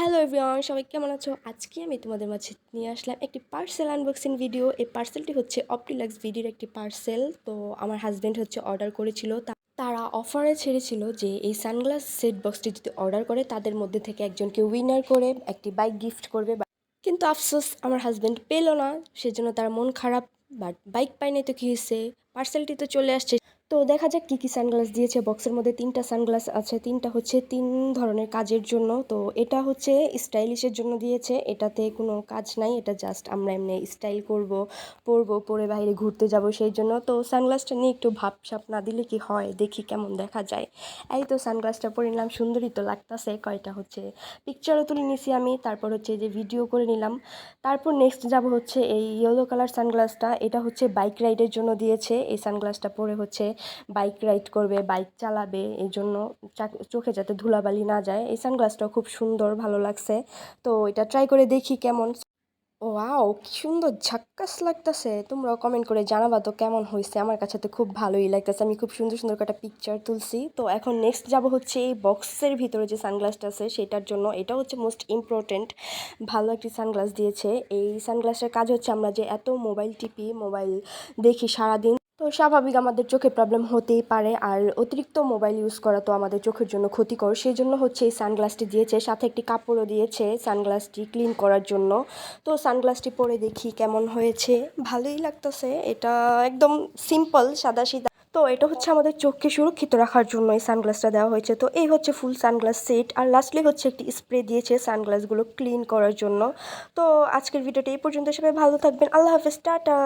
Hello everyone, সবাই কেমন আছো? আজকে আমি তোমাদের মাঝে নিয়ে আসলাম একটি পার্সেল আনবক্সিং ভিডিও এই পার্সেলটি হচ্ছে অপটিলাক্স ভিডিওর একটি পার্সেল। তো আমার হাজব্যান্ড হচ্ছে অর্ডার করেছিল। তারা অফারে ছেড়েছিল যে এই সানগ্লাস সেট বক্সটি যদি অর্ডার করে, তাদের মধ্যে থেকে একজনকে উইনার করে, একটি বাইক গিফট করবে। কিন্তু আফসোস, আমার হাজব্যান্ড পেল না। সেজন্য তার মন খারাপ বাট বাইক পায়নি তো কী হয়েছে পার্সেলটি তো চলে আসছে তো দেখা যাক কী কী সানগ্লাস দিয়েছে। বক্সের মধ্যে তিনটা সানগ্লাস আছে, তিনটা হচ্ছে তিন ধরনের কাজের জন্য। তো এটা হচ্ছে স্টাইলিশের জন্য দিয়েছে, এটাতে কোনো কাজ নাই, এটা জাস্ট আমরা এমনি স্টাইল করব, পরবো, পরে বাইরে ঘুরতে যাব সেই জন্য। তো সানগ্লাসটা নিয়ে একটু ভাবসাপ না দিলে কি হয়, দেখি কেমন দেখা যায়। এই তো সানগ্লাসটা পরে নিলাম, সুন্দরই তো লাগতাছে, কয়টা হচ্ছে পিকচারও তুলে নিছি আমি, তারপর হচ্ছে যে ভিডিও করে নিলাম। তারপর নেক্সট যাব হচ্ছে এই ইয়েলো কালার সানগ্লাসটা, এটা হচ্ছে বাইক রাইডের জন্য দিয়েছে, এই সানগ্লাসটা পরে হচ্ছে বাইক রাইড করবে, বাইক চালাবে এই জন্য চোখে যাতে ধুলাবালি না যায়। এই সানগ্লাসটাও খুব সুন্দর, ভালো লাগছে। তো এটা ট্রাই করে দেখি কেমন। ওয়াও, কি সুন্দর, ঝাক্কাস লাগতেছে। তোমরাও কমেন্ট করে জানাবা তো কেমন হয়েছে আমার কাছে তো খুব ভালোই লাগতেছে। আমি খুব সুন্দর সুন্দর একটা পিকচার তুলছি। তো এখন নেক্সট যাব হচ্ছে এই বক্সের ভিতরে যে সানগ্লাসটা আছে, সেটার জন্য। এটা হচ্ছে মোস্ট ইম্পর্টেন্ট ভালো একটি সানগ্লাস দিয়েছে। এই সানগ্লাসের কাজ হচ্ছে আমরা যে এত মোবাইল টিপি মোবাইল দেখি সারাদিন। তো স্বাভাবিক আমাদের চোখে প্রবলেম হতেই পারে, আর অতিরিক্ত মোবাইল ইউজ করা তো আমাদের চোখের জন্য ক্ষতিকর। সেই জন্য হচ্ছে এই সানগ্লাসটি দিয়েছে, সাথে একটি কাপড়ও দিয়েছে সানগ্লাসটি ক্লিন করার জন্য। তো সানগ্লাসটি পরে দেখি কেমন হয়েছে। ভালোই লাগতেছে, এটা একদম সিম্পল সাদা সিধা তো এটা হচ্ছে আমাদের চোখকে সুরক্ষিত রাখার জন্য এই সানগ্লাসটা দেওয়া হয়েছে। তো এই হচ্ছে ফুল সানগ্লাস সেট আর লাস্টলি হচ্ছে একটি স্প্রে দিয়েছে সানগ্লাসগুলো ক্লিন করার জন্য। তো আজকের ভিডিওটা এই পর্যন্ত, সবাই ভালো থাকবেন। আল্লাহ হাফেজ, টাটা!